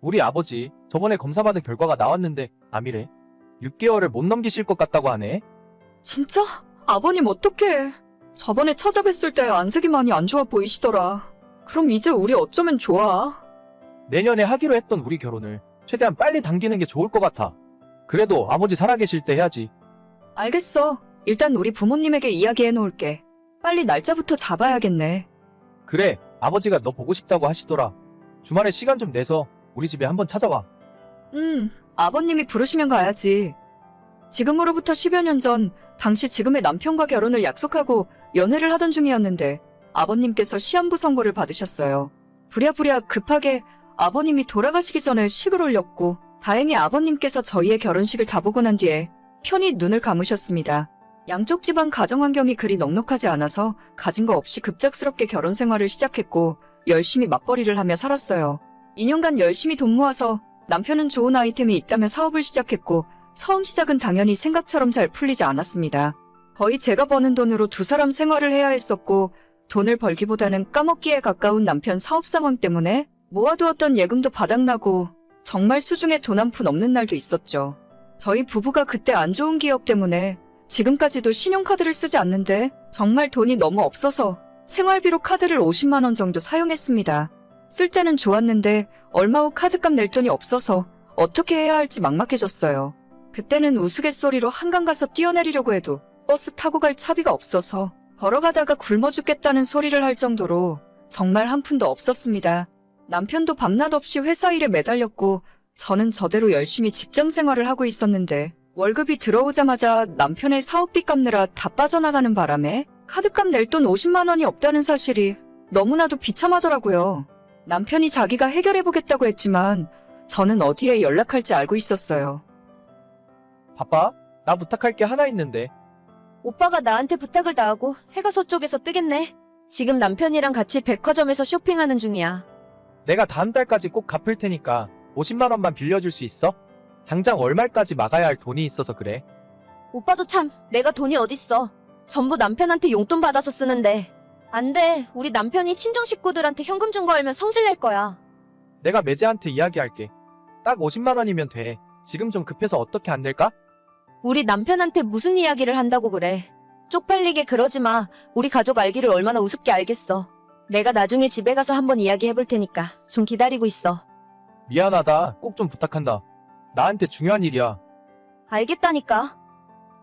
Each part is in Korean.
우리 아버지 저번에 검사받은 결과가 나왔는데 암이래. 6개월을 못 넘기실 것 같다고 하네. 진짜? 아버님 어떡해. 저번에 찾아뵀을 때 안색이 많이 안 좋아 보이시더라. 그럼 이제 우리 어쩌면 좋아? 내년에 하기로 했던 우리 결혼을 최대한 빨리 당기는 게 좋을 것 같아. 그래도 아버지 살아계실 때 해야지. 알겠어. 일단 우리 부모님에게 이야기해 놓을게. 빨리 날짜부터 잡아야겠네. 그래, 아버지가 너 보고 싶다고 하시더라. 주말에 시간 좀 내서 우리 집에 한번 찾아와. 음, 아버님이 부르시면 가야지. 지금으로부터 10여 년 전, 당시 지금의 남편과 결혼을 약속하고 연애를 하던 중이었는데, 아버님께서 시한부 선고를 받으셨어요. 부랴부랴 급하게 아버님이 돌아가시기 전에 식을 올렸고, 다행히 아버님께서 저희의 결혼식을 다 보고 난 뒤에 편히 눈을 감으셨습니다. 양쪽 집안 가정 환경이 그리 넉넉하지 않아서 가진 거 없이 급작스럽게 결혼 생활을 시작했고, 열심히 맞벌이를 하며 살았어요. 2년간 열심히 돈 모아서 남편은 좋은 아이템이 있다며 사업을 시작했고 처음 시작은 당연히 생각처럼 잘 풀리지 않았습니다. 거의 제가 버는 돈으로 두 사람 생활을 해야 했었고 돈을 벌기보다는 까먹기에 가까운 남편 사업 상황 때문에 모아두었던 예금도 바닥나고 정말 수중에 돈 한 푼 없는 날도 있었죠. 저희 부부가 그때 안 좋은 기억 때문에 지금까지도 신용카드를 쓰지 않는데 정말 돈이 너무 없어서 생활비로 카드를 50만 원 정도 사용했습니다. 쓸 때는 좋았는데 얼마 후 카드값 낼 돈이 없어서 어떻게 해야 할지 막막해졌어요. 그때는 우스갯소리로 한강 가서 뛰어내리려고 해도 버스 타고 갈 차비가 없어서 걸어가다가 굶어 죽겠다는 소리를 할 정도로 정말 한 푼도 없었습니다. 남편도 밤낮 없이 회사 일에 매달렸고 저는 저대로 열심히 직장 생활을 하고 있었는데 월급이 들어오자마자 남편의 사업비 갚느라 다 빠져나가는 바람에 카드값 낼 돈 50만 원이 없다는 사실이 너무나도 비참하더라고요. 남편이 자기가 해결해보겠다고 했지만 저는 어디에 연락할지 알고 있었어요. 바빠? 나 부탁할 게 하나 있는데. 오빠가 나한테 부탁을 다 하고 해가 서쪽에서 뜨겠네. 지금 남편이랑 같이 백화점에서 쇼핑하는 중이야. 내가 다음 달까지 꼭 갚을 테니까 50만 원만 빌려줄 수 있어? 당장 월말까지 막아야 할 돈이 있어서 그래. 오빠도 참, 내가 돈이 어딨어. 전부 남편한테 용돈 받아서 쓰는데. 안 돼. 우리 남편이 친정 식구들한테 현금 준 거 알면 성질 낼 거야. 내가 매제한테 이야기할게. 딱 50만 원이면 돼. 지금 좀 급해서 어떻게 안 될까? 우리 남편한테 무슨 이야기를 한다고 그래. 쪽팔리게 그러지 마. 우리 가족 알기를 얼마나 우습게 알겠어. 내가 나중에 집에 가서 한번 이야기해 볼 테니까 좀 기다리고 있어. 미안하다. 꼭 좀 부탁한다. 나한테 중요한 일이야. 알겠다니까.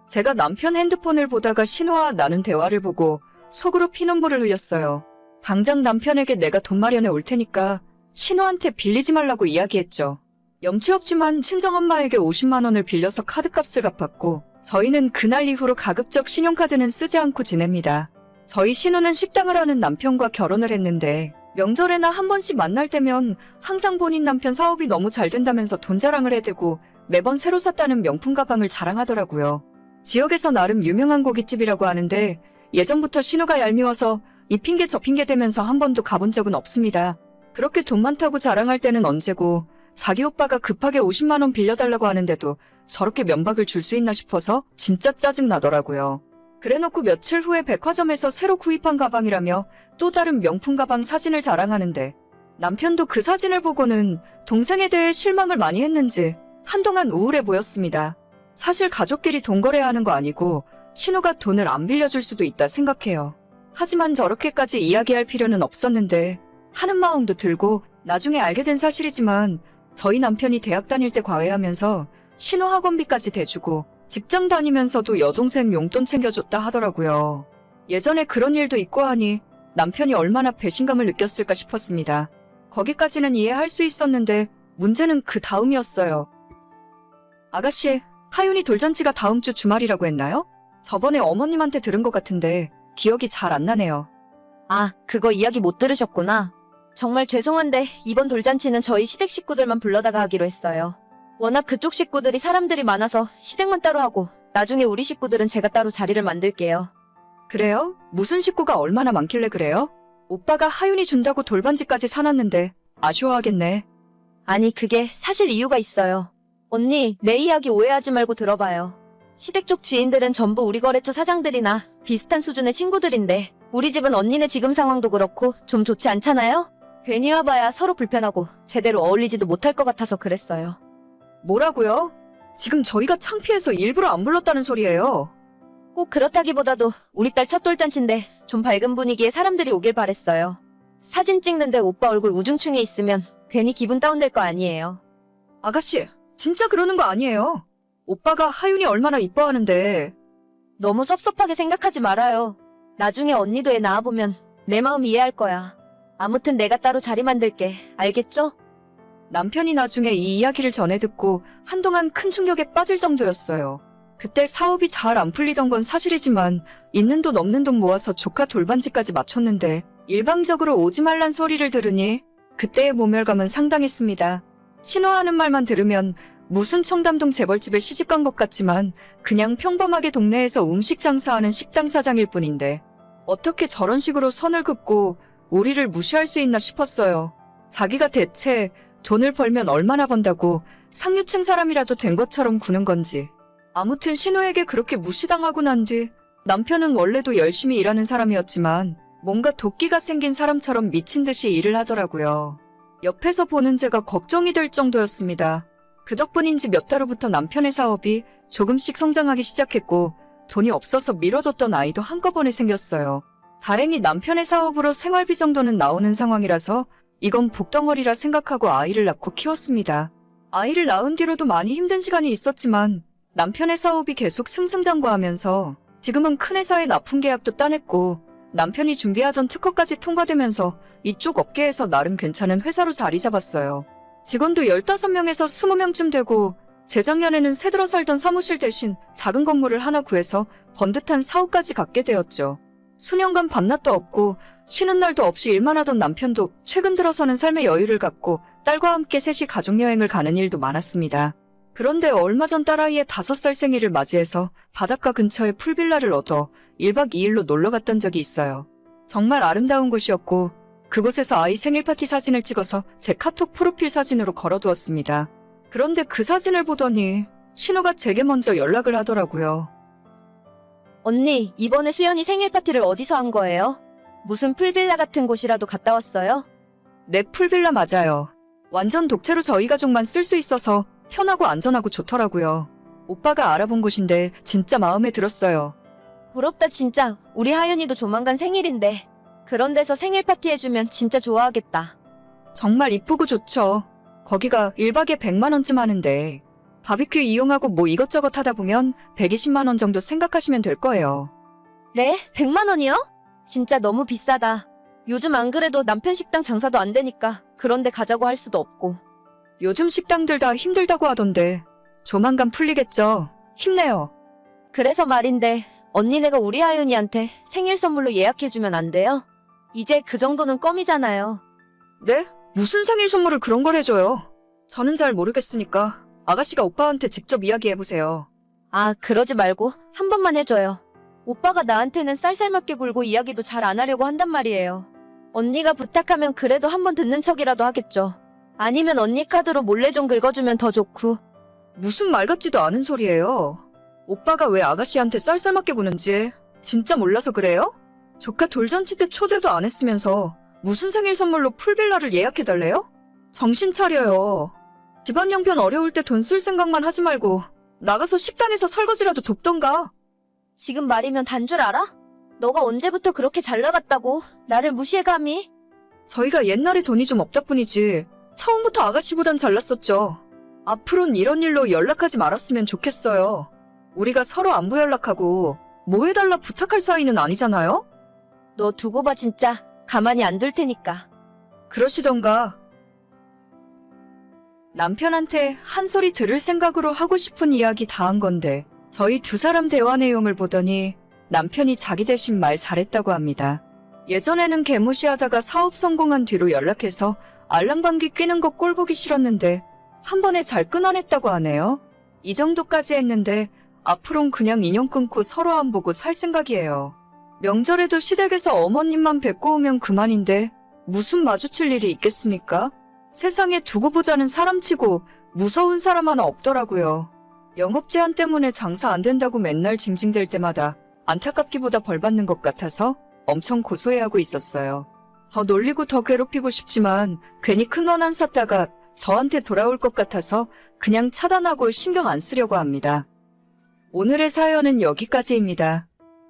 제가 남편 핸드폰을 보다가 신호와 나눈 대화를 보고 속으로 피눈물을 흘렸어요. 당장 남편에게 내가 돈 마련해 올 테니까 신호한테 빌리지 말라고 이야기했죠. 염치 없지만 친정엄마에게 50만 원을 빌려서 카드값을 갚았고 저희는 그날 이후로 가급적 신용카드는 쓰지 않고 지냅니다. 저희 신우는 식당을 하는 남편과 결혼을 했는데 명절에나 한 번씩 만날 때면 항상 본인 남편 사업이 너무 잘 된다면서 돈 자랑을 해대고 매번 새로 샀다는 명품 가방을 자랑하더라고요. 지역에서 나름 유명한 고깃집이라고 하는데 예전부터 신우가 얄미워서 이 핑계 저 핑계 대면서 한 번도 가본 적은 없습니다. 그렇게 돈 많다고 자랑할 때는 언제고 자기 오빠가 급하게 50만 원 빌려달라고 하는데도 저렇게 면박을 줄 수 있나 싶어서 진짜 짜증 나더라고요. 그래놓고 며칠 후에 백화점에서 새로 구입한 가방이라며 또 다른 명품 가방 사진을 자랑하는데 남편도 그 사진을 보고는 동생에 대해 실망을 많이 했는지 한동안 우울해 보였습니다. 사실 가족끼리 돈 거래하는 거 아니고 신우가 돈을 안 빌려줄 수도 있다 생각해요. 하지만 저렇게까지 이야기할 필요는 없었는데 하는 마음도 들고 나중에 알게 된 사실이지만 저희 남편이 대학 다닐 때 과외하면서 신호 학원비까지 대주고 직장 다니면서도 여동생 용돈 챙겨줬다 하더라고요. 예전에 그런 일도 있고 하니 남편이 얼마나 배신감을 느꼈을까 싶었습니다. 거기까지는 이해할 수 있었는데 문제는 그 다음이었어요. 아가씨, 하윤이 돌잔치가 다음 주 주말이라고 했나요? 저번에 어머님한테 들은 것 같은데 기억이 잘 안 나네요. 아, 그거 이야기 못 들으셨구나. 정말 죄송한데 이번 돌잔치는 저희 시댁 식구들만 불러다가 하기로 했어요. 워낙 그쪽 식구들이 사람들이 많아서 시댁만 따로 하고 나중에 우리 식구들은 제가 따로 자리를 만들게요. 그래요? 무슨 식구가 얼마나 많길래 그래요? 오빠가 하윤이 준다고 돌반지까지 사놨는데 아쉬워하겠네. 아니, 그게 사실 이유가 있어요. 언니, 내 이야기 오해하지 말고 들어봐요. 시댁 쪽 지인들은 전부 우리 거래처 사장들이나 비슷한 수준의 친구들인데 우리 집은 언니네 지금 상황도 그렇고 좀 좋지 않잖아요? 괜히 와봐야 서로 불편하고 제대로 어울리지도 못할 것 같아서 그랬어요. 뭐라고요? 지금 저희가 창피해서 일부러 안 불렀다는 소리예요. 꼭 그렇다기보다도 우리 딸 첫 돌잔치인데 좀 밝은 분위기에 사람들이 오길 바랬어요. 사진 찍는데 오빠 얼굴 우중충해 있으면 괜히 기분 다운될 거 아니에요. 아가씨, 진짜 그러는 거 아니에요. 오빠가 하윤이 얼마나 이뻐하는데 너무 섭섭하게 생각하지 말아요. 나중에 언니도 애 낳아보면 내 마음 이해할 거야. 아무튼 내가 따로 자리 만들게. 알겠죠? 남편이 나중에 이 이야기를 전해 듣고 한동안 큰 충격에 빠질 정도였어요. 그때 사업이 잘 안 풀리던 건 사실이지만 있는 돈 없는 돈 모아서 조카 돌반지까지 맞췄는데 일방적으로 오지 말란 소리를 들으니 그때의 모멸감은 상당했습니다. 신호하는 말만 들으면 무슨 청담동 재벌집에 시집간 것 같지만 그냥 평범하게 동네에서 음식 장사하는 식당 사장일 뿐인데 어떻게 저런 식으로 선을 긋고 우리를 무시할 수 있나 싶었어요. 자기가 대체 돈을 벌면 얼마나 번다고 상류층 사람이라도 된 것처럼 구는 건지. 아무튼 신호에게 그렇게 무시당하고 난 뒤 남편은 원래도 열심히 일하는 사람이었지만 뭔가 도끼가 생긴 사람처럼 미친 듯이 일을 하더라고요. 옆에서 보는 제가 걱정이 될 정도였습니다. 그 덕분인지 몇 달 후부터 남편의 사업이 조금씩 성장하기 시작했고 돈이 없어서 미뤄뒀던 아이도 한꺼번에 생겼어요. 다행히 남편의 사업으로 생활비 정도는 나오는 상황이라서 이건 복덩어리라 생각하고 아이를 낳고 키웠습니다. 아이를 낳은 뒤로도 많이 힘든 시간이 있었지만 남편의 사업이 계속 승승장구하면서 지금은 큰 회사에 납품 계약도 따냈고 남편이 준비하던 특허까지 통과되면서 이쪽 업계에서 나름 괜찮은 회사로 자리 잡았어요. 직원도 15명에서 20명쯤 되고 재작년에는 새 들어 살던 사무실 대신 작은 건물을 하나 구해서 번듯한 사업까지 갖게 되었죠. 수년간 밤낮도 없고 쉬는 날도 없이 일만 하던 남편도 최근 들어서는 삶의 여유를 갖고 딸과 함께 셋이 가족여행을 가는 일도 많았습니다. 그런데 얼마 전 딸아이의 다섯 살 생일을 맞이해서 바닷가 근처에 풀빌라를 얻어 1박 2일로 놀러 갔던 적이 있어요. 정말 아름다운 곳이었고 그곳에서 아이 생일 파티 사진을 찍어서 제 카톡 프로필 사진으로 걸어두었습니다. 그런데 그 사진을 보더니 신호가 제게 먼저 연락을 하더라고요. 언니, 이번에 수연이 생일 파티를 어디서 한 거예요? 무슨 풀빌라 같은 곳이라도 갔다 왔어요? 내 풀빌라 맞아요. 완전 독채로 저희 가족만 쓸 수 있어서 편하고 안전하고 좋더라고요. 오빠가 알아본 곳인데 진짜 마음에 들었어요. 부럽다 진짜. 우리 하윤이도 조만간 생일인데. 그런 데서 생일 파티 해주면 진짜 좋아하겠다. 정말 이쁘고 좋죠. 거기가 1박에 100만 원쯤 하는데 바비큐 이용하고 뭐 이것저것 하다 보면 120만 원 정도 생각하시면 될 거예요. 네? 100만 원이요? 진짜 너무 비싸다. 요즘 안 그래도 남편 식당 장사도 안 되니까 그런데 가자고 할 수도 없고. 요즘 식당들 다 힘들다고 하던데 조만간 풀리겠죠. 힘내요. 그래서 말인데 언니네가 우리 하윤이한테 생일 선물로 예약해주면 안 돼요? 이제 그 정도는 껌이잖아요. 네? 무슨 생일 선물을 그런 걸 해줘요? 저는 잘 모르겠으니까 아가씨가 오빠한테 직접 이야기해보세요. 아, 그러지 말고 한 번만 해줘요. 오빠가 나한테는 쌀쌀맞게 굴고 이야기도 잘 안 하려고 한단 말이에요. 언니가 부탁하면 그래도 한 번 듣는 척이라도 하겠죠. 아니면 언니 카드로 몰래 좀 긁어주면 더 좋고. 무슨 말 같지도 않은 소리예요. 오빠가 왜 아가씨한테 쌀쌀맞게 구는지 진짜 몰라서 그래요? 조카 돌잔치 때 초대도 안 했으면서 무슨 생일 선물로 풀빌라를 예약해달래요? 정신 차려요. 집안 형편 어려울 때 돈 쓸 생각만 하지 말고 나가서 식당에서 설거지라도 돕던가. 지금 말이면 단 줄 알아? 너가 언제부터 그렇게 잘 나갔다고 나를 무시해 감히? 저희가 옛날에 돈이 좀 없다 뿐이지 처음부터 아가씨보단 잘났었죠. 앞으론 이런 일로 연락하지 말았으면 좋겠어요. 우리가 서로 안부 연락하고 뭐 해달라 부탁할 사이는 아니잖아요? 너 두고 봐 진짜 가만히 안 둘 테니까. 그러시던가. 남편한테 한 소리 들을 생각으로 하고 싶은 이야기 다 한 건데 저희 두 사람 대화 내용을 보더니 남편이 자기 대신 말 잘했다고 합니다. 예전에는 개무시하다가 사업 성공한 뒤로 연락해서 알람방귀 뀌는 거 꼴보기 싫었는데 한 번에 잘 끊어냈다고 하네요. 이 정도까지 했는데 앞으론 그냥 인연 끊고 서로 안 보고 살 생각이에요. 명절에도 시댁에서 어머님만 뵙고 오면 그만인데 무슨 마주칠 일이 있겠습니까? 세상에 두고 보자는 사람치고 무서운 사람 하나 없더라고요. 영업 제한 때문에 장사 안 된다고 맨날 징징댈 때마다 안타깝기보다 벌 받는 것 같아서 엄청 고소해하고 있었어요. 더 놀리고 더 괴롭히고 싶지만 괜히 큰원안 샀다가 저한테 돌아올 것 같아서 그냥 차단하고 신경 안 쓰려고 합니다. 오늘의 사연은 여기까지입니다.